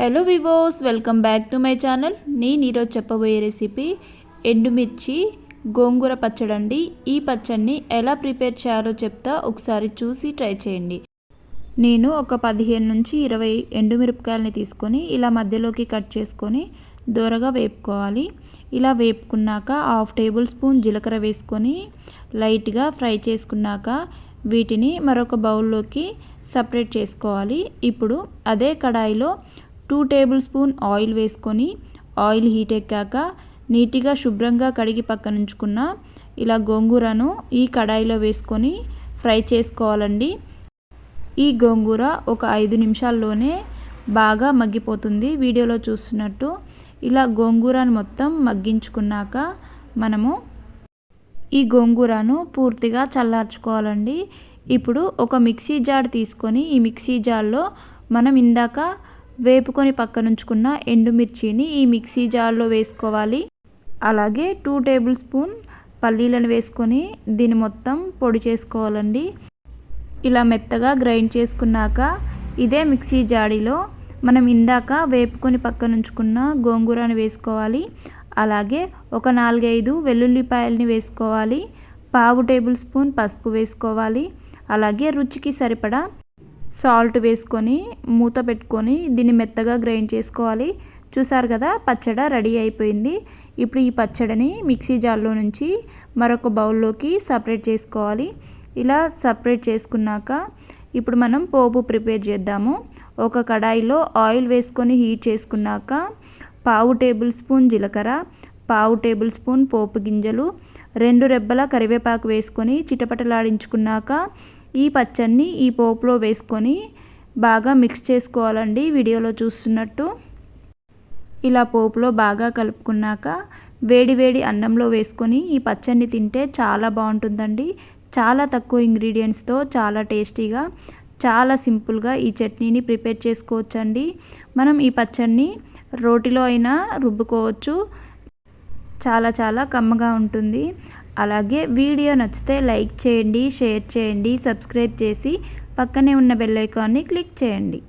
Hello వివోస్ welcome back to my channel నేను ఈరోజు చెప్పబోయే రెసిపీ ఎండుమిర్చి గోంగూర పచ్చడి అండి ఈ పచ్చడిని ఎలా ప్రిపేర్ చేయాలో చెప్తా ఒకసారి చూసి ట్రై చేయండి. నేను ఒక పదిహేను నుంచి ఇరవై ఎండుమిరపకాయలని తీసుకొని ఇలా మధ్యలోకి కట్ చేసుకొని దూరగా వేపుకోవాలి. ఇలా వేపుకున్నాక హాఫ్ టేబుల్ స్పూన్ జీలకర్ర వేసుకొని లైట్గా ఫ్రై చేసుకున్నాక వీటిని మరొక బౌల్లోకి సపరేట్ చేసుకోవాలి. ఇప్పుడు అదే కడాయిలో టూ టేబుల్ స్పూన్ ఆయిల్ వేసుకొని ఆయిల్ హీట్ ఎక్కాక నీట్గా శుభ్రంగా కడిగి పక్కనుంచుకున్న ఇలా గోంగూరను ఈ కడాయిలో వేసుకొని ఫ్రై చేసుకోవాలండి. ఈ గోంగూర ఒక ఐదు నిమిషాల్లోనే బాగా మగ్గిపోతుంది. వీడియోలో చూస్తున్నట్టు ఇలా గోంగూరను మొత్తం మగ్గించుకున్నాక మనము ఈ గోంగూరను పూర్తిగా చల్లార్చుకోవాలండి. ఇప్పుడు ఒక మిక్సీ జార్ తీసుకొని ఈ మిక్సీ జార్లో మనం ఇందాక వేపుకొని పక్కనుంచుకున్న ఎండుమిర్చిని ఈ మిక్సీ జార్లో వేసుకోవాలి. అలాగే టూ టేబుల్ స్పూన్ పల్లీలను వేసుకొని దీన్ని మొత్తం పొడి చేసుకోవాలండి. ఇలా మెత్తగా గ్రైండ్ చేసుకున్నాక ఇదే మిక్సీ జాడీలో మనం ఇందాక వేపుకొని పక్కనుంచుకున్న గోంగూరను వేసుకోవాలి. అలాగే ఒక నాలుగైదు వెల్లుల్లిపాయలని వేసుకోవాలి. పావు టేబుల్ స్పూన్ పసుపు వేసుకోవాలి. అలాగే రుచికి సరిపడా సాల్ట్ వేసుకొని మూత పెట్టుకొని దీన్ని మెత్తగా గ్రైండ్ చేసుకోవాలి. చూసారు కదా పచ్చడి రెడీ అయిపోయింది. ఇప్పుడు ఈ పచ్చడిని మిక్సీ జార్లో నుంచి మరొక బౌల్లోకి సపరేట్ చేసుకోవాలి. ఇలా సపరేట్ చేసుకున్నాక ఇప్పుడు మనం పోపు ప్రిపేర్ చేద్దాము. ఒక కడాయిలో ఆయిల్ వేసుకొని హీట్ చేసుకున్నాక పావు టేబుల్ స్పూన్ జీలకర్ర పావు టేబుల్ స్పూన్ పోపు గింజలు రెండు రెబ్బల కరివేపాకు వేసుకొని చిటపటలాడించుకున్నాక ఈ పచ్చడిని ఈ పోపులో వేసుకొని బాగా మిక్స్ చేసుకోవాలండి వీడియోలో చూస్తున్నట్టు. ఇలా పోపులో బాగా కలుపుకున్నాక వేడి వేడి అన్నంలో వేసుకొని ఈ పచ్చడిని తింటే చాలా బాగుంటుందండి. చాలా తక్కువ ఇంగ్రీడియంట్స్తో చాలా టేస్టీగా చాలా సింపుల్గా ఈ చట్నీని ప్రిపేర్ చేసుకోవచ్చండి. మనం ఈ పచ్చడిని రోటిలో అయినా రుబ్బుకోవచ్చు. చాలా చాలా కమ్మగా ఉంటుంది. అలాగే వీడియో నచ్చితే లైక్ చేయండి షేర్ చేయండి సబ్స్క్రైబ్ చేసి పక్కనే ఉన్న బెల్ ఐకాన్ని క్లిక్ చేయండి.